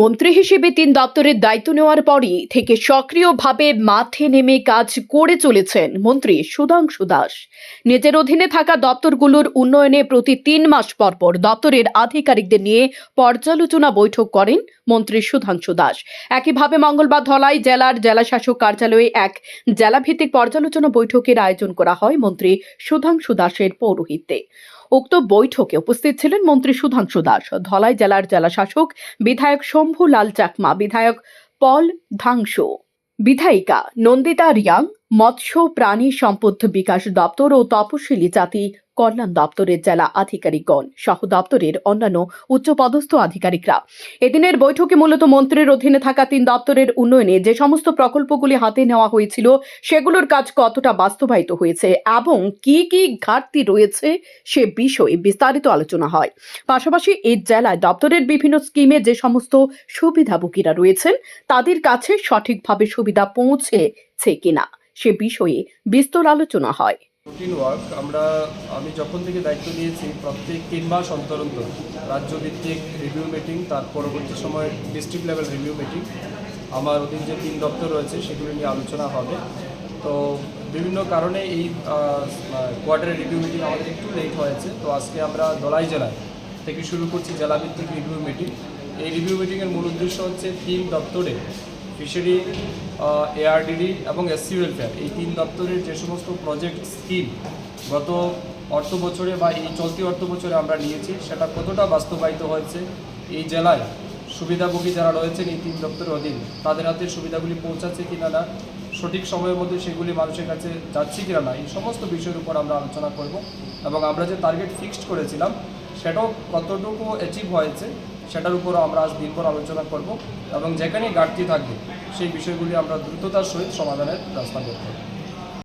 মন্ত্রী হিসেবে তিন দপ্তরের দায়িত্ব নেওয়ার পরই থেকে সক্রিয়ভাবে মাঠে নেমে কাজ করে চলেছেন মন্ত্রী সুধাংশু দাস। নিজের অধীনে থাকা দপ্তরগুলোর উন্নয়নে প্রতি তিন মাস পর পর দপ্তরের আধিকারিকদের নিয়ে পর্যালোচনা বৈঠক করেন মন্ত্রী সুধাংশু দাস। একইভাবে মঙ্গলবার ধলাই জেলার জেলাশাসক কার্যালয়ে এক জেলাভিত্তিক পর্যালোচনা বৈঠকের আয়োজন করা হয় মন্ত্রী সুধাংশু দাসের পৌরোহিত্যে। উক্ত বৈঠকে উপস্থিত ছিলেন মন্ত্রী সুধাংশু দাস, ধলাই জেলার জেলাশাসক বিধায়ক শম্ভু লাল চাকমা, বিধায়ক পল ধাংশু, বিধায়িকা নন্দিতা রিয়াং, মৎস্য প্রাণী সম্পদ বিকাশ দপ্তর ও তপশিলি জাতি কল্যাণ দপ্তরের জেলা আধিকারিকগণ সহ দপ্তরের অন্যান্য উচ্চপদস্থ আধিকারিকরা। এদিনের বৈঠকে মূলত মন্ত্রীর অধীনে থাকা তিন দপ্তরের উন্নয়নে যে সমস্ত প্রকল্পগুলি হাতে নেওয়া হয়েছিল, সেগুলোর কাজ কতটা বাস্তবায়িত হয়েছে এবং কি কি ঘাটতি রয়েছে সে বিষয়ে বিস্তারিত আলোচনা হয়। পাশাপাশি এই জেলায় দপ্তরের বিভিন্ন স্কিমে যে সমস্ত সুবিধাভোগীরা রয়েছেন, তাদের কাছে সঠিকভাবে সুবিধা পৌঁছেছে কিনা সে বিষয়ে বিস্তর আলোচনা হয়। রুটিন ওয়ার্ক আমরা, আমি যখন থেকে দায়িত্ব নিয়েছি, প্রত্যেক তিন মাস অন্তর অন্তর রাজ্যভিত্তিক রিভিউ মিটিং তার পরবর্তী সময় ডিস্ট্রিক্ট লেভেল রিভিউ মিটিং আমার অধীন যে তিন দপ্তর রয়েছে, সেগুলো নিয়ে আলোচনা হবে। তো বিভিন্ন কারণে এই কোয়ার্টারের রিভিউ মিটিং আমাদের একটু লেট হয়েছে। তো আজকে আমরা দলাই জেলায় থেকে শুরু করছি জেলাভিত্তিক রিভিউ মিটিং এই রিভিউ মিটিংয়ের মূল উদ্দেশ্য হচ্ছে তিন দপ্তরে ফিশারি এআরডিডি এবং এসসি ওয়েলফেয়ার এই তিন দপ্তরের যে সমস্ত প্রজেক্ট স্কিম গত অর্থ বছরে বা এই চলতি অর্থ বছরে আমরা নিয়েছি, সেটা কতটা বাস্তবায়িত হয়েছে, এই জেলায় সুবিধাভোগী যারা রয়েছেন এই তিন দপ্তরের অধীন, তাদের হাতে সুবিধাগুলি পৌঁছাচ্ছে কিনা না, সঠিক সময়ের মধ্যে সেগুলি মানুষের কাছে যাচ্ছে কিনা না, এই সমস্ত বিষয়ের উপর আমরা আলোচনা করব এবং আমরা যে টার্গেট ফিক্সড করেছিলাম সেটাও কতটুকু অ্যাচিভ হয়েছে, সেটার উপরও আমরা আজ দিনভর আলোচনা করব এবং যেখানে ঘাটতি থাকবে, সেই বিষয়গুলি আমরা দ্রুততার সহিত সমাধানের ব্যবস্থা করব